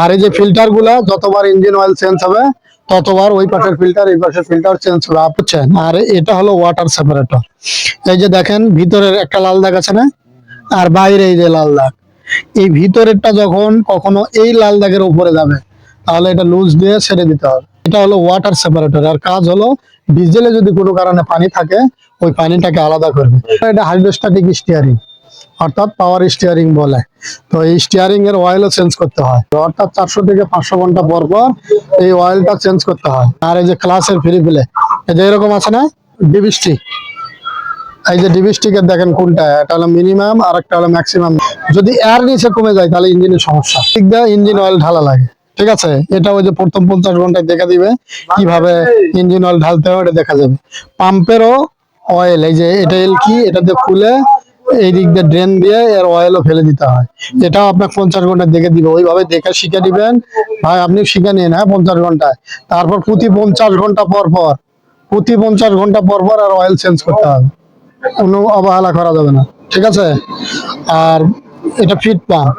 আর এই যে ফিল্টারগুলা, যতবার ইঞ্জিন অয়েল চেঞ্জ হবে, ততবার ওই পাশের ফিল্টার এই পাশের ফিল্টার চেঞ্জ হবে বুঝছেন আর এটা হলো ওয়াটার সেপারেটর এই যে দেখেন, ভিতরের একটা লাল দাগ আছে না? আর বাইরে এই যে লাল দাগ। এই ভিতরেরটা যখন কখনো এই লাল দাগের উপরে যাবে, তাহলে এটা লুজ দিয়ে ছেড়ে দিতে হবে। এটা হলো ওয়াটার সেপারেটর আর কাজ হলো ডিজেলে যদি কোনো কারণে পানি থাকে, ওই পানিটাকে আলাদা করবে। এটা হাইড্রোস্ট্যাটিক স্টিয়ারিং অর্থাৎ পাওয়ার স্টিয়ারিং বলে। তো এই স্টিয়ারিং এর অয়েলও চেঞ্জ করতে হয়। অর্থাৎ চারশো থেকে পাঁচশো ঘণ্টা পর পর এই অয়েলটা চেঞ্জ করতে হয়। আর এই যে ক্লাসের ফ্রি এই যে এরকম আছে না? ডিবিস্টিক এই যে ডিবিস্টিকের দেখেন কোনটা? এটা হলো মিনিমাম আর একটা হলো ম্যাক্সিমাম যদি এয়ার নিচে কমে যায়, তাহলে ইঞ্জিনের সমস্যা। ঠিক দিয়ে ইঞ্জিন অয়েল ঢালা লাগে। ঠিক আছে, এটা ওই যে প্রথম পঞ্চাশ ঘন্টায় দেখা দিবে, কীভাবে ইঞ্জিন অয়েল ঢালতে হবে এটা দেখা যাবে। পাম্পেরও অয়েল এই যে এটা এল কি? এটা দিয়ে খুলে এই দিক দিয়ে ড্রেন দিয়ে এর অয়েলও ফেলে দিতে হয়। এটাও আপনার পঞ্চাশ ঘন্টায় দেখে দিবে। ওইভাবে দেখে শিখে দিবেন। ভাই, আপনি শিখে নিন হ্যাঁ পঞ্চাশ ঘন্টায়। তারপর প্রতি পঞ্চাশ ঘণ্টা পর পর, প্রতি পঞ্চাশ ঘণ্টা পর পর আর অয়েল চেঞ্জ করতে হবে। কোনো অবহেলা করা যাবে না। ঠিক আছে? আর এটা ফিট পাম্প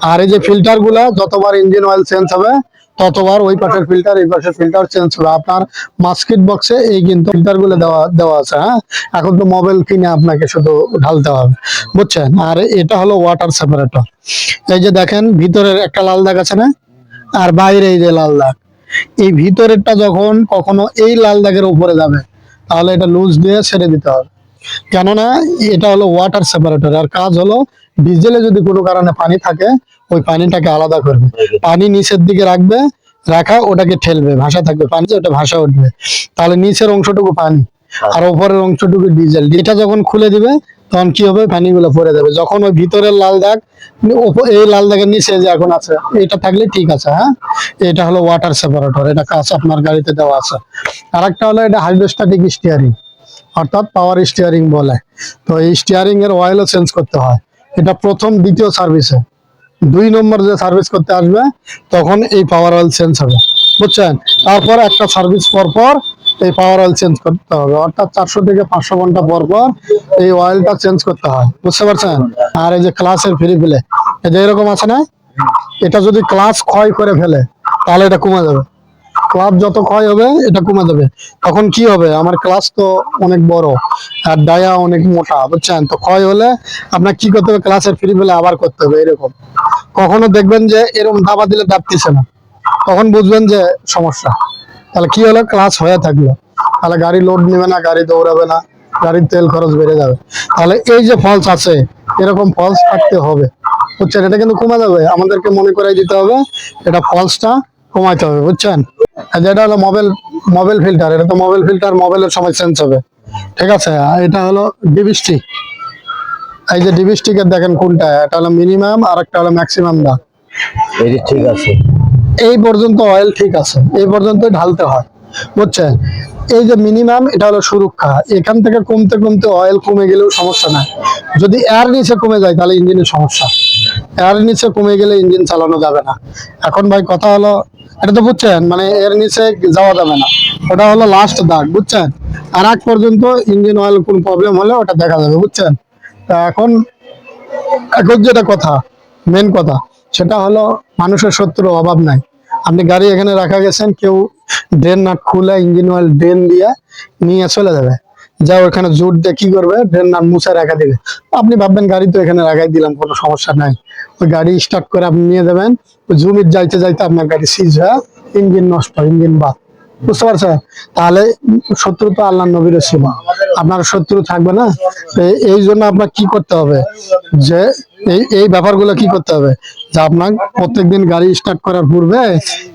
আর এই যে ফিল্টারগুলা, যতবার ইঞ্জিন অয়েল চেঞ্জ হবে ততবার ওই পাশের ফিল্টার এই পাশের ফিল্টার চেঞ্জ হবে আপনার মাস্কিট বক্সে এই কিন্তু ফিল্টারগুলো দেওয়া দেওয়া আছে হ্যাঁ? এখন তো মোবাইল কিনে আপনাকে শুধু ঢালতে হবে, বুঝছেন? আর এটা হলো ওয়াটার সেপারেটর এই যে দেখেন, ভিতরের একটা লাল দাগ আছে না? আর বাইরে এই যে লাল দাগ। এই ভিতরেরটা যখন কখনো এই লাল দাগের উপরে যাবে, তাহলে এটা লুজ দিয়ে ছেড়ে দিতে হবে। কেননা এটা হলো ওয়াটার সেপারেটর আর কাজ হলো ডিজেলে যদি কোনো কারণে পানি থাকে ওই পানিটাকে আলাদা করবে। পানি নিচের দিকে রাখবে রাখা ওটাকে ঠেলবে ভাষা থাকবে। পানি ওটা ভাষা উঠবে। তাহলে নিচের অংশটুকু পানি আর উপরের অংশটুকু ডিজেল। এটা যখন খুলে দিবে তখন কি হবে? পানিগুলো পড়ে যাবে। যখন ওই ভিতরের লাল দাগ এই লাল দাগের নিচে যে এখন আছে এটা থাকলে ঠিক আছে হ্যাঁ? এটা হলো ওয়াটার সেপারেটর এটা কাজ আপনার গাড়িতে দেওয়া আছে। আর একটা হলো এটা হাইড্রোস্ট্যাটিক স্টিয়ারিং অর্থাৎ পাওয়ার স্টিয়ারিং বলে। তো এই স্টিয়ারিং এর অয়েলও চেঞ্জ করতে হয়। এটা প্রথম দ্বিতীয় সার্ভিসে দুই নম্বর যে সার্ভিস করতে আসবে, তখন এই পাওয়ার অয়েল চেঞ্জ হবে। বুঝছেন? তারপর একটা সার্ভিস পর পর এই পাওয়ার অয়েল চেঞ্জ করতে হবে। অর্থাৎ চারশো থেকে পাঁচশো ঘণ্টা পর পর এই অয়েলটা চেঞ্জ করতে হয়। বুঝতে পারছেন? আর এই যে ক্লাসের ফ্রি ফেলে এই যে এরকম আছে না? এটা যদি ক্লাস ক্ষয় করে ফেলে, তাহলে এটা কমে যাবে। ক্লাস যত ক্ষয় হবে, এটা কমে যাবে। তখন কি হবে? আমার ক্লাস তো অনেক বড়, আর ডায়া অনেক মোটা, বুঝছেন? তো ক্ষয় হলে আপনার কি করতে হবে? ক্লাসের ফ্রি পেলে আবার করতে হবে, এরকম। কখনো দেখবেন যে এরকম দাবা দিলে দাবতেছে না। তখন বুঝবেন যে সমস্যা। তাহলে কি হলো? ক্লাস হয়ে থাকল। তাহলে গাড়ি লোড নেবে না, গাড়ি দৌড়াবে না, গাড়ির তেল খরচ বেড়ে যাবে। তাহলে এই যে ফলস আছে, এরকম ফলস থাকতে হবে। বুঝছেন? এটা কিন্তু কমে যাবে। আমাদেরকে মনে করাই দিতে হবে, এটা ফলসটা কমাইতে হবে, বুঝছেন? যেটা হলো মোবাইল মোবাইল ফিল্টার এটা তো মোবাইল ফিল্টার মোবাইলের সময় চেঞ্জ হবে। ঠিক আছে? এটা হলো ডিবিস্টিক এই যে ডিবিস্টিকের দেখেন কোনটা? এটা হলো মিনিমাম আর একটা হলো ম্যাক্সিমাম দা এটি ঠিক আছে। এই পর্যন্ত অয়েল ঠিক আছে। এই পর্যন্ত ঢালতে হয়। বুঝছেন? এই যে মিনিমাম এটা হলো সুরক্ষা। এখান থেকে কমতে কমতে অয়েল কমে গেলেও সমস্যা নাই। যদি এয়ার নিচে কমে যায় তাহলে ইঞ্জিনের সমস্যা। এয়ার নিচে কমে গেলে ইঞ্জিন চালানো যাবে না। এখন ভাই কথা হলো এটা তো বুঝছেন মানে এর নিচে যাওয়া যাবে না। ওটা হলো লাস্ট দাগ, বুঝছেন? আর আগ পর্যন্ত ইঞ্জিন অয়েল কোন প্রবলেম হলে ওটা দেখা যাবে, বুঝছেন? তা এখন এখন যেটা কথা মেন কথা, সেটা হলো মানুষের শত্রু অভাব নাই। আপনি গাড়ি এখানে রাখা গেছেন, কেউ ড্রেন নাট খুলে ইঞ্জিন অয়েল ড্রেন দিয়ে নিয়ে চলে যাবে। যা ওখানে জোর দিয়ে কি করবে ড্রেন নাট মুছে রাখা দিবে। আপনি ভাববেন গাড়ি তো এখানে রাখাই দিলাম, কোনো সমস্যা নাই। গাড়ি স্টার্ট করে আপনি নিয়ে যাবেন। ওই জুমির যাইতে যাইতে আপনার গাড়ি সিজ হয়ে ইঞ্জিন নষ্ট ইঞ্জিন বাদ। বুঝতে পারছেন? তাহলে শত্রু তো আল্লাহ নবীর সীমা। আপনার শত্রু থাকবে না? এই- এই জন্য আপনার কি করতে হবে? যে এই এই ব্যাপারগুলো কি করতে হবে? যে আপনার প্রত্যেকদিন গাড়ি স্টার্ট করার পূর্বে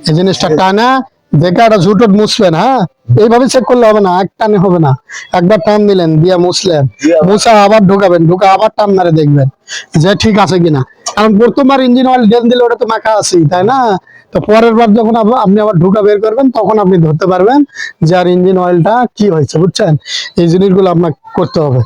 এই জিনিসটা টানা দেখে একটা ঝুটট মুছবেন হ্যাঁ? এইভাবে চেক করলে হবে না এক টানে হবে না। একবার টান দিলেন দিয়ে মুছলেন। মুছা আবার ঢুকাবেন ঢুকা আবার টান মারে দেখবেন যে ঠিক আছে কিনা। কারণ প্রথমবার ইঞ্জিন অয়েল ডেন দিলে ওটা তো মাখা আছেই, তাই না? তো পরের বার যখন আপনি আবার ঢুকা বের করবেন, তখন আপনি ধরতে পারবেন যে আর ইঞ্জিন অয়েলটা কি হয়েছে, বুঝছেন? এই জিনিসগুলো আপনাকে করতে হবে।